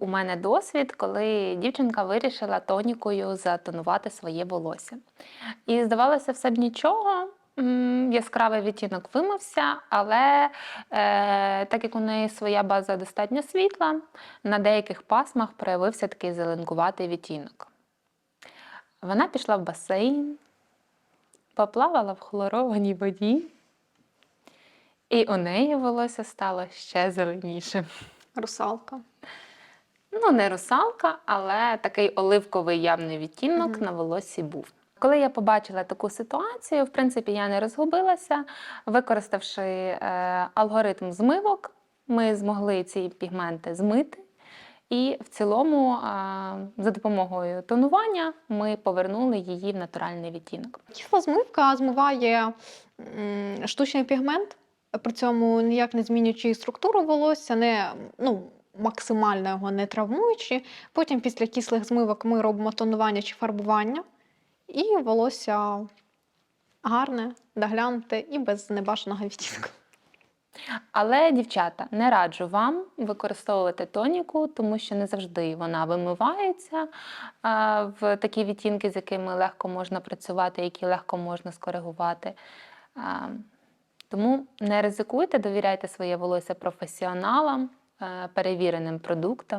у мене досвід, коли дівчинка вирішила тонікою затонувати своє волосся. І здавалося, все б нічого. Яскравий відтінок вимився, але е, так як у неї своя база достатньо світла, на деяких пасмах проявився такий зеленкуватий відтінок. Вона пішла в басейн, поплавала в хлорованій воді, і у неї волосся стало ще зеленішим. Русалка. Ну, не русалка, але такий оливковий явний відтінок Мгм. на волоссі був. Коли я побачила таку ситуацію, в принципі, я не розгубилася. Використавши е, алгоритм змивок, ми змогли ці пігменти змити. І в цілому, е, за допомогою тонування, ми повернули її в натуральний відтінок. Кислозмивка змиває штучний пігмент, при цьому ніяк не змінюючи структуру волосся, не ну, максимально його не травмуючи. Потім після кислих змивок ми робимо тонування чи фарбування, і волосся гарне, доглянуте і без небажаного відтінку. Але, дівчата, не раджу вам використовувати тоніку, тому що не завжди вона вимивається в такі відтінки, з якими легко можна працювати, які легко можна скоригувати. Тому не ризикуйте, довіряйте своє волосся професіоналам, перевіреним продуктам.